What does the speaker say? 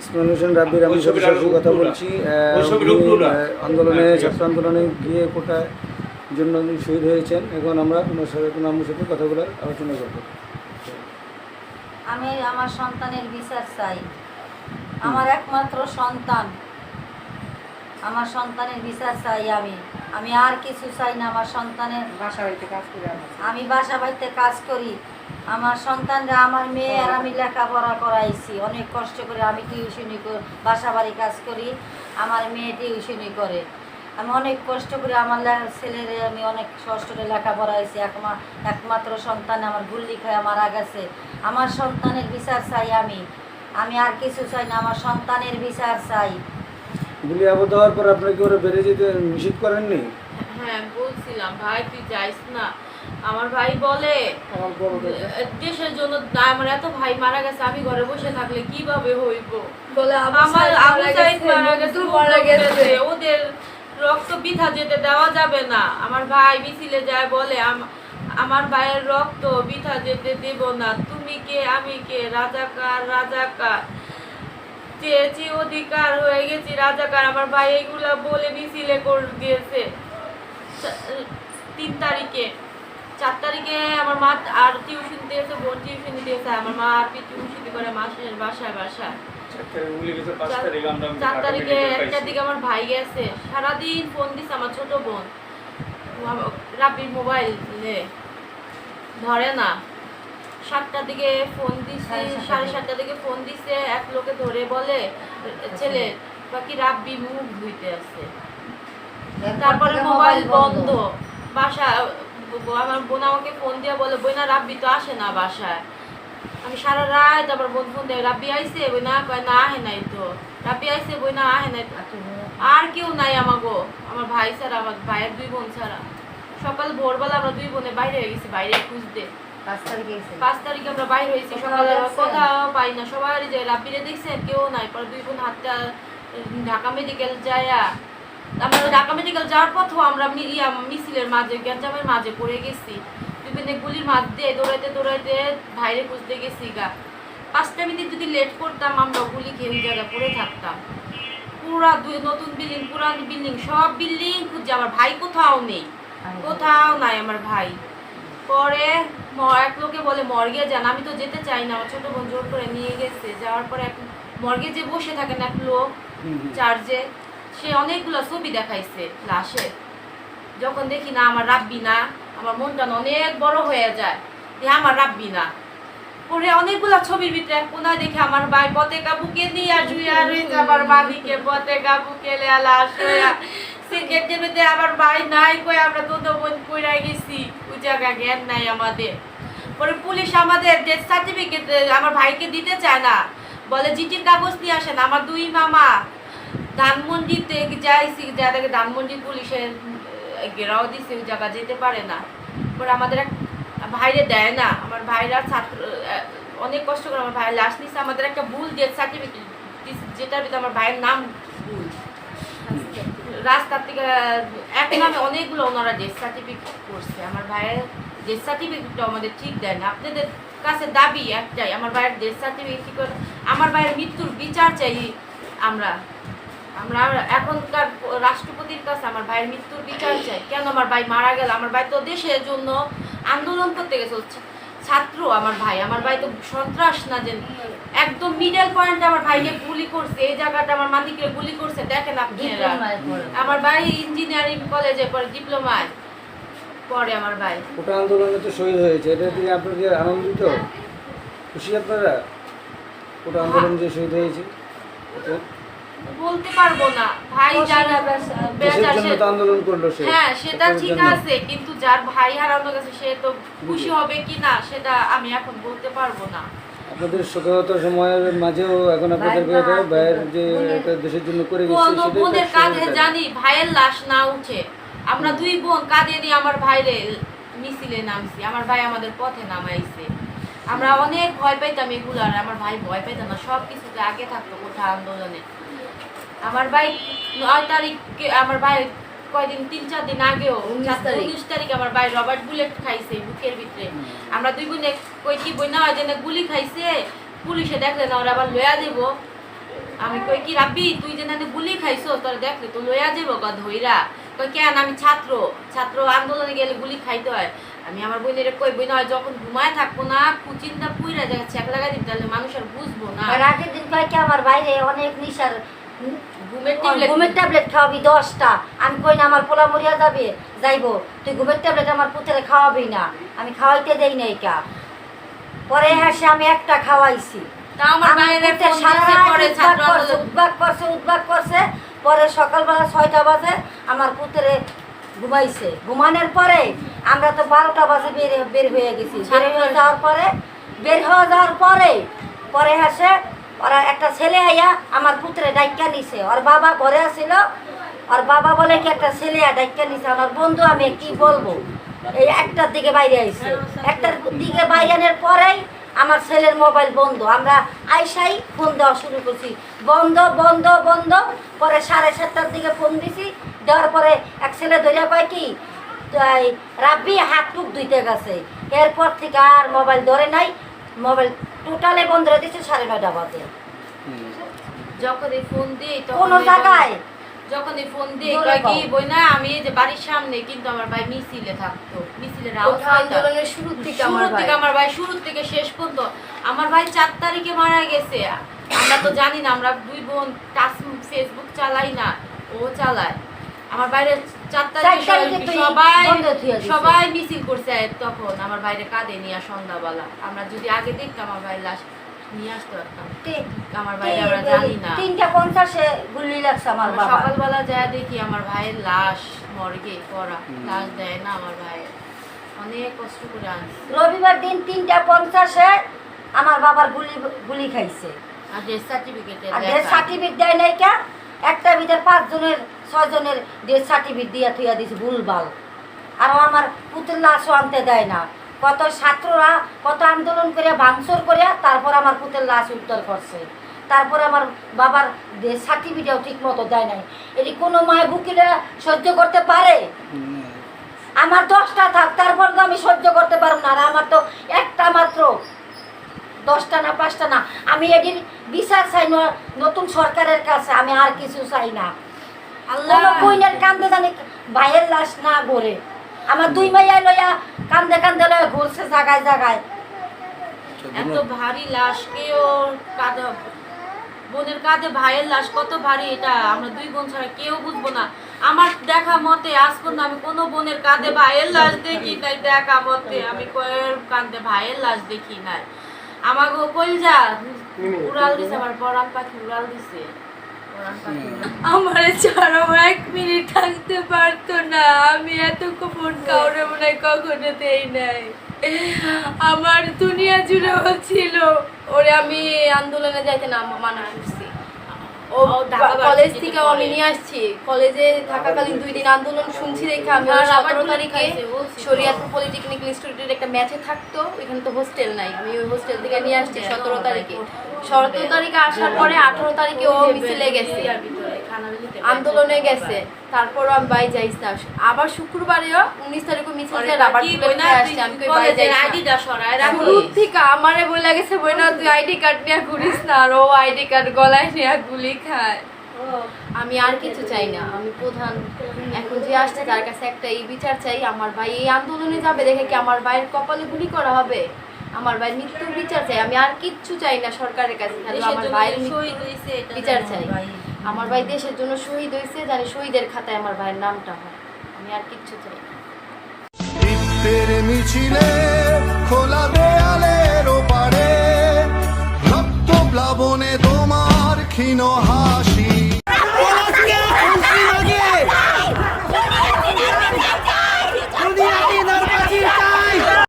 ইসমাইল হোসেন রাব্বির আমি সরাসরি কথা বলছি। আন্দোলনে ছাত্র আন্দোলনে গিয়ে কোটায় জন্য শহীদ হয়েছেন। এখন আমরা ওনার সাথে ওনার আমার সাথে কথা বলে আলোচনা করব। আমি আমার সন্তানের বিচার চাই। আমার একমাত্র সন্তান। আমার সন্তানের বিচার চাই আমি। আমি আর কিছু চাই না আমার সন্তানের বাসা বাড়িতে কাজ করে আমি বাসা বাড়িতে কাজ করি। আমার সন্তানরা আমার মেয়ে আর আমি লেখাপড়া করাইছি। অনেক কষ্ট করে আমি টিউশনি বাসা বাড়ি কাজ করি আমার মেয়ে টিউশনি করে। আমি অনেক কষ্ট করে আমার ছেলেরে আমি অনেক কষ্ট করে লেখাপড়াইছি একমা একমাত্র সন্তান আমার গুল্লি খায় মারা গেছে। আমার সন্তানের বিচার চাই আমি। আমি আর কিছু চাই না আমার সন্তানের বিচার চাই। গুলি আবদ্ধ হওয়ার পর আপনাকে ওরা বেড়ে যেতে নিষেধ করেননি? হ্যাঁ বলছিলাম ভাই তুই যাইস না। আমার ভাই বলে। দেশের জন্য আমার এত ভাই মারা গেছে আমি ঘরে বসে থাকলে কীভাবে হইব? বলে আমার আবু সাইদ মারা গেছে মারা গেছে। ওদের রক্ত বৃথা যেতে দেওয়া যাবে না। আমার ভাই মিছিলে যায় বলে আমার ভাইয়ের রক্ত বৃথা যেতে দেব না তুমি কে আমি কে? রাজাকার রাজাকার। চেয়েছি অধিকার হয়ে গেছি রাজাকার। আমার ভাই এইগুলা বলে মিছিলে করে দিয়েছে তিন তারিখে চার তারিখে আমার মা আর টিউশন দিয়েছে বোন টিউশন দিয়েছে আমার মা আর পি টিউশন করে মাসের বাসায় বাসায়। চার তারিখে একটার দিকে আমার ভাই গেছে সারাদিন ফোন দিছে আমার ছোট বোন। রাবির মোবাইলে ধরে না। সাতটার দিকে ফোন দিছে সাড়ে সাতটার সাড়ে দিকে। সাতটার দিকে ফোন দিছে এক লোকে ধরে বলে ছেলে বাকি রাব্বি মুখ ধুইতে আছে। তারপরে মোবাইল বন্ধ। বাসা আমার বোন আমাকে ফোন দিয়ে বলে বইনা রাব্বি তো আসে না বাসায়। আমি সারা রাত আবার বোন ফোন দেয় রাব্বি আইসে বইনা কয় না আহে নাই তো। রাব্বি আইসে বইনা আহে নাই আর কেউ নাই আমাগো। আমার ভাই ছাড়া আমার ভাইয়ের দুই বোন ছাড়া। সকাল ভোরবেলা আমরা দুই বোনে বাইরে হয়ে গেছি বাইরে খুঁজতে। পাঁচ তারিখে গেছে। পাঁচ তারিখে আমরা বাইরে হয়েছি সকালে কোথাও পাই না। সবাই যে রাব্বিরে দেখছেন? কেউ নাই। পরে দুই বোন হাতটা ঢাকা মেডিকেল যায়া আমরা ঢাকা মেডিকেল যাওয়ার পথেও আমরা ইয়া মিছিলের মাঝে গ্যাঞ্জামের মাঝে পড়ে গেছি। বিভিন্ন গুলির মাঝ দিয়ে দৌড়াইতে দৌড়াইতে বাইরে খুঁজতে গেছি গা। পাঁচটা মিনিট যদি লেট করতাম আমরা গুলি খেয়ে ওই জায়গায় পড়ে থাকতাম। পুরা দুই নতুন বিল্ডিং পুরান বিল্ডিং সব বিল্ডিং খুঁজছে। আমার ভাই কোথাও নেই। কোথাও নাই আমার ভাই। পরে এক লোকে বলে মর্গে যান। আমি তো যেতে চাই না। আমার ছোট বোন জোর করে নিয়ে গেছে। যাওয়ার পরে এক মর্গে যে বসে থাকেন এক লোক চার্জে সে অনেকগুলো ছবি দেখাইছে লাশে। যখন দেখি না, আমার রাব্বি না, আমার মনটা অনেক বড় হয়ে যায়। যে আমার রাব্বি না। পরে অনেকগুলা ছবির ভিতরে কোনায় দেখি আমার ভাই পতেকা বুকে নিয়ে জুইয়া আমার বাদিকে পতেকা বুকে আমার ভাই নাই কই আমরা তো বোন কইরা গেছি। ওই জায়গা জ্ঞান নাই আমাদের। পরে পুলিশ আমাদের ডেথ সার্টিফিকেট আমার ভাইকে দিতে চায় না। বলে জিটির কাগজ নিয়ে আসেন, আমার দুই মামা। ধানমন্ডিতে যা দেখে ধানমন্ডি পুলিশের ঘেরাও দিছে, ওই জায়গা যেতে পারে না। পরে আমাদের এক ভাইরে দেয় না, আমার ভাইরা ছাত্র অনেক কষ্ট করে আমার ভাইয়ের লাশ নিচ্ছে আমাদের একটা ভুল ডেথ সার্টিফিকেট যেটার ভিতরে আমার ভাইয়ের নাম ভুল। রাস্তার থেকে, এক নামে অনেকগুলো ওনারা ডেথ সার্টিফিকেট করছে, আমার ভাইয়ের ডেথ সার্টিফিকেটটা আমাদের ঠিক দেয় না। আপনাদের কাছে দাবি একটাই, আমার ভাইয়ের ডেথ সার্টিফিকেট ঠিক করে? আমার ভাইয়ের মৃত্যুর বিচার চাই আমরা। আমরা এখনকার রাষ্ট্রপতির কাছে আমার ভাইয়ের মৃত্যুর বিচার চাই। কেন আমার ভাই মারা গেল? আমার ভাই তো দেশের জন্য আন্দোলন করতে গেছে। ছাত্র আমার ভাই। আমার ভাই তো সন্ত্রাস না যে একদম মিডল পয়েন্টে আমার ভাইকে গুলি করছে। এই জায়গাটা আমার মালিককে গুলি করছে। দেখেন পড়ে। আমার ভাই ইঞ্জিনিয়ারিং কলেজে পরে ডিপ্লোমায় পরে আমার ভাই। ওটা আন্দোলনে তো শহীদ হয়েছে। এটা দিয়ে আপনাকে আনন্দিত? খুশি আপনারা? কোটা আন্দোলন যে শহীদ হয়েছে? বলতে পারব না। ভাই যারা আন্দোলন করল সে? হ্যাঁ সেটা ঠিক আছে কিন্তু যার ভাই হারানো গেছে সে তো খুশি হবে কি না সেটা আমি এখন বলতে পারব না। আপনাদের সময়ের মাঝেও এখন ভাইয়ের যে দেশের জন্য করে গেছে বোনের কাঁধে জানি। ভাইয়ের লাশ না উঠে। আমরা দুই বোন কাঁধে নিয়ে আমার ভাইরে মিছিলে নামছি। আমার ভাই আমাদের পথে নামাইছে। আমরা অনেক ভয় পাইতাম এগুলার। আমার ভাই ভয় পাইতাম না। সব কিছুতে আগে থাকতো কোথা আন্দোলনে। আমার ভাই নয় তারিখে আমার ভাই কয়দিন তিন চার দিন আগেও উনিশ তারিখ। আমার ভাই রবার্ট বুলেট খাইছে বুকের ভিতরে। আমরা দুই বোনে কই কি বই না যেন গুলি খাইছে পুলিশে দেখলে না ওরা আবার লয়া দিব আমি কই কি রাব্বি তুই যে নাকি গুলি খাইছো তোর দেখলে তো লয়া যাব গা ধইরা। কই কেন আমি ছাত্র ছাত্র আন্দোলনে গেলে গুলি খাইতে হয়? আমি আমার বোনের কই বই নয় যখন ঘুমায় থাকব না কুচিন্তা পুইরা যায় চেক লাগাই দিন তাহলে মানুষ আর বুঝব না। আর আগের দিন কয়েক আমার বাইরে অনেক নিশার ঘুমের ট্যাবলেট খাওয়াবি দশটা। আমি কই না আমার পোলা মরিয়া যাবে। যাইবো। তুই ঘুমের ট্যাবলেট আমার পুত্রে খাওয়াবি না। আমি খাওয়াইতে দেই নাই কা পরে হাসে আমি একটা খাওয়াইছি। উদ্বাগ করছে, উদ্বাগ করছে পরে সকালবেলা ছয়টা বাজে আমার পুত্রে ঘুমাইছে। ঘুমানোর পরে আমরা তো বারোটা বাজে বের বের হয়ে গেছি। বের হয়ে যাওয়ার পরে বের হয়ে যাওয়ার পরে পরে আসে ওরা একটা ছেলে আইয়া আমার পুত্রে ডাইকা নিছে। ওর বাবা ঘরে আসছিল ওর বাবা বলে কি একটা ছেলে ডাইকা নিছে? আমার বন্ধু, আমি কি বলব? এই একটার দিকে বাইরে আইছে। একটার দিকে বাইরানোর পরেই আমার ছেলের মোবাইল বন্ধ। আমরা আইসাই ফোন দেওয়া শুরু করছি। বন্ধ বন্ধ বন্ধ। পরে সাড়ে সাতটার দিকে ফোন দিছি। দেওয়ার পরে এক ছেলে ধরে কয় কি রাব্বি হাত টুক ধুইতে গেছে। এরপর থেকে আর মোবাইল ধরে নাই। মোবাইল টোটালে বন্ধ করে দিচ্ছে সাড়ে নয়টা বাজে। যখন এই ফোন দিই তখন কোনো জায়গায়? যখন এই ফোন দিই কয় কি। বই না আমি যে বাড়ির সামনে কিন্তু আমার ভাই মিছিলে থাকতো। মিছিলের আওয়াজ আন্দোলনের শুরুর থেকে আমার ভাই। থেকে আমার ভাই শুরু থেকে শেষ পর্যন্ত। আমার ভাই চার তারিখে মারা গেছে। আমরা তো জানি না আমরা দুই বোন টাচ ফেসবুক চালাই না ও চালায়। আমার বাইরে সবাই মিছিল করছে তখন আমার বাইরে কাঁদে নিয়ে সন্ধ্যাবেলা। আমরা যদি আগে দেখতাম আমার ভাই লাশ নিয়ে আসতে পারতাম। আমার বাইরে আমরা জানি না। তিনটা পঞ্চাশে গুলি লাগছে আমার বাবা সকালবেলা যায় দেখি আমার ভাইয়ের লাশ মর্গে পড়া। লাশ দেয় না আমার ভাইয়ের। অনেক কষ্ট করে আনছে। রবিবার দিন তিনটা পঞ্চাশে আমার বাবার গুলি গুলি খাইছে। আর ডেথ সার্টিফিকেটে আর ডেথ সার্টিফিকেট দেয় নাই কা একটা ভিতরে পাঁচজনের ছয়জনের ডেথ সার্টিফিকেট দিয়া থইয়া দিছে ভুলভাল আর আমার পুত্রের লাশও আনতে দেয় না। কত ছাত্ররা কত আন্দোলন করে ভাঙচুর করে তারপর আমার পুত্রের লাশ উদ্ধার করছে। তারপর আমার বাবার সার্টিফিকেটও ঠিক মতো দেয় নাই। এটি কোনো মায় বুকিরা সহ্য করতে পারে? আমার দশটা থাক, তারপর তো আমি সহ্য করতে পারব না। আর আমার তো একটা মাত্র, দশটা না, পাঁচটা না। আমি এদিন বিচার চাই, নতুন সরকারের কাছে। আমি আর কিছু চাই না। কোনো বইনের কান্দে জানি ভাইয়ের লাশ না ঘুরে। আমার দুই মাইয়া লইয়া কান্দে কান্দে লইয়া ঘুরছে জায়গায় জায়গায় এত ভারী লাশ কেউ কাঁধে বোনের কাঁধে ভাইয়ের লাশ কত ভারী এটা? আমরা দুই বোন ছাড়া কেউ বুঝব না। আমার দেখা মতে আজ পর্যন্ত আমি কোনো বোনের কাঁধে ভাইয়ের লাশ দেখি নাই দেখা মতে আমি কয়ের কাঁধে ভাইয়ের লাশ দেখি নাই। আমাকে কইলজা উড়াল দিছে আমার পরাণ পাখি উড়াল দিছে? আমার ছাড়াও এক মিনিট থাকতে পারতো না। আমি এত ফোন কাউরে মনে হয় কখনো দেই নাই। আমার দুনিয়া জুড়ে ছিল। ওরে আমি আন্দোলনে যাইতে না মানা ও কলেজ ভার্সিটিতে থেকে আমি নিয়ে আসছি। কলেজে থাকাকালীন দুই দিন আন্দোলন শুনছি দেখে আমি আর সতেরো তারিখে শরিয়াতপুর পলিটেকনিক ইনস্টিটিউটের একটা ম্যাচে থাকতো ওইখানে তো হোস্টেল নাই। আমি ওই হোস্টেল থেকে নিয়ে আসছি সতেরো তারিখে। সতেরো তারিখে আসার পরে আঠারো তারিখে ও মিছিলে গেছে। আন্দোলনে গেছে। তারপরও আমি বাই যাইস না। আবার শুক্রবারেও উনিশ তারিখে মিছিল যায়। শুরুর থেকে আমারে বলে গেছে বই না তুই আইডি কার্ড নিয়ে ঘুরিস না আর ও আইডি কার্ড গলায় নিয়ে গুলি খায়। আমি আর কিছু চাই না। আমি প্রধান। এখন যে আসছে তার কাছে একটা এই বিচার চাই আমার ভাই এই আন্দোলনে যাবে দেখে কি আমার ভাইয়ের কপালে গুলি করা হবে? আমার ভাই মৃত্যুর বিচার চাই। আমি আর কিচ্ছু চাই না সরকারের কাছে। আমার ভাইয়ের বিচার চাই। আমার ভাই- দেশের জন্য শহীদ হয়েছে, জানি শহীদের খাতায় আমার ভাইয়ের নামটা হয়। আমি আর কিচ্ছু চাই মিছিলে, খোলা দেয়ালের ওপারে, রক্ত প্লাবনে তোমার ক্ষীণ হাসি